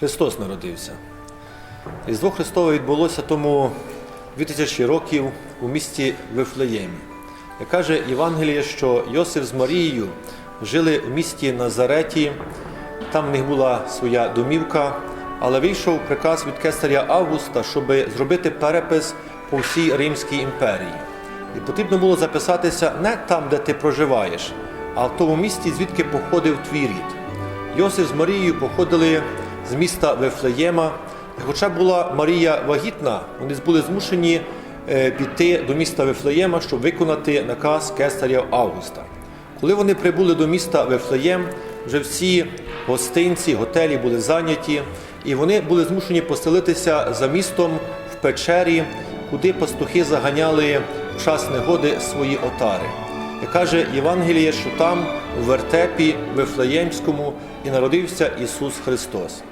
Христос народився. Різдво Христове відбулося тому 2000 років у місті Вифлеємі. Як каже Євангеліє, що Йосиф з Марією жили в місті Назареті, там в них була своя домівка, але вийшов приказ від кесаря Августа, щоб зробити перепис по всій Римській імперії. І потрібно було записатися не там, де ти проживаєш, а в тому місті, звідки походив твій рід. Йосиф з Марією походили з міста Вифлеєма. І Хоча була Марія вагітна, вони були змушені е, піти до міста Вифлеєма, щоб виконати наказ кесаря Августа. Коли вони прибули до міста Вифлеєм, вже всі гостинці, готелі були зайняті, і вони були змушені поселитися за містом в печері, куди пастухи заганяли в час негоди свої отари. І каже Євангеліє, що там, у вертепі Вифлеємському, і народився Ісус Христос.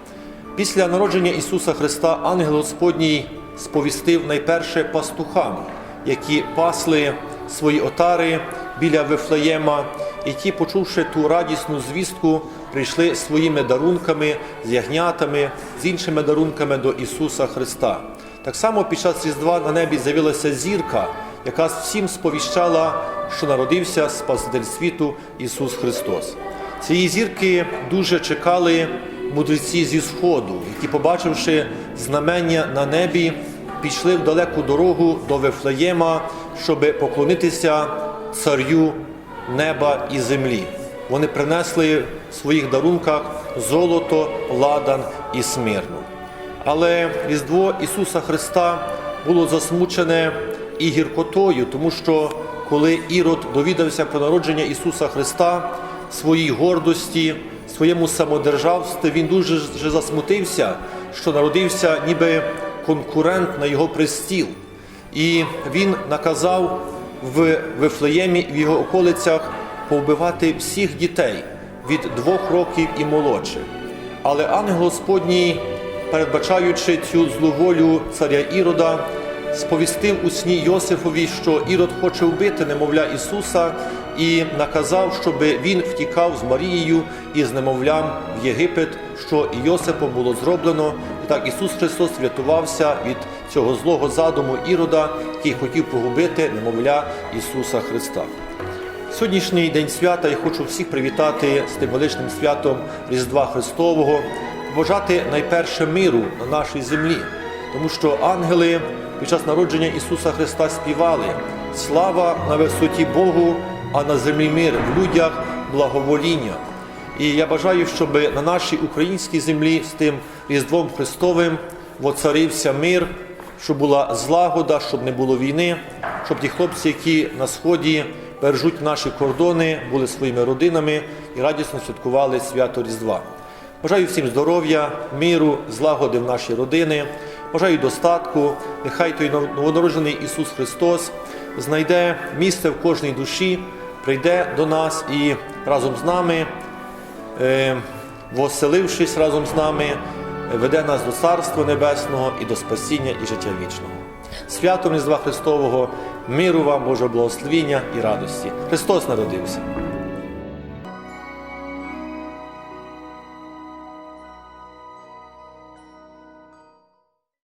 Після народження Ісуса Христа ангел Господній сповістив найперше пастухам, які пасли свої отари біля Вифлеєма, і ті, почувши ту радісну звістку, прийшли своїми дарунками, з ягнятами, з іншими дарунками до Ісуса Христа. Так само під час Різдва на небі з'явилася зірка, яка всім сповіщала, що народився Спаситель світу Ісус Христос. Цієї зірки дуже чекали мудреці зі сходу, які, побачивши знамення на небі, пішли в далеку дорогу до Вифлеєма, щоб поклонитися царю неба і землі. Вони принесли в своїх дарунках золото, ладан і смирну. Але Різдво Ісуса Христа було засмучене і гіркотою, тому що коли Ірод довідався про народження Ісуса Христа, своїй гордості, своєму самодержавстві, він дуже засмутився, що народився ніби конкурент на його престіл. І він наказав в Вифлеємі і в його околицях повбивати всіх дітей від двох років і молодших. Але ангел Господній, передбачаючи цю зловолю царя Ірода, сповістив у сні Йосифові, що Ірод хоче вбити немовля Ісуса, і наказав, щоб він втікав з Марією і з немовлям в Єгипет, що Йосипом було зроблено. І так Ісус Христос врятувався від цього злого задуму Ірода, який хотів погубити немовля Ісуса Христа. Сьогоднішній день свята я хочу всіх привітати з тим величним святом Різдва Христового, побажати найперше миру на нашій землі, тому що ангели під час народження Ісуса Христа співали Слава на висоті Богу, а на землі мир в людях благовоління. І я бажаю, щоб на нашій українській землі з тим Різдвом Христовим воцарився мир, щоб була злагода, щоб не було війни, щоб ті хлопці, які на сході бережуть наші кордони, були своїми родинами і радісно святкували свято Різдва. Бажаю всім здоров'я, миру, злагоди в наші родини. Бажаю достатку. Нехай той новонароджений Ісус Христос знайде місце в кожній душі, прийде до нас і разом з нами, е, воселившись разом з нами, веде нас до Царства Небесного і до спасіння і життя вічного. Святом Різдва Христового, миру вам, Божого благословіння і радості. Христос народився.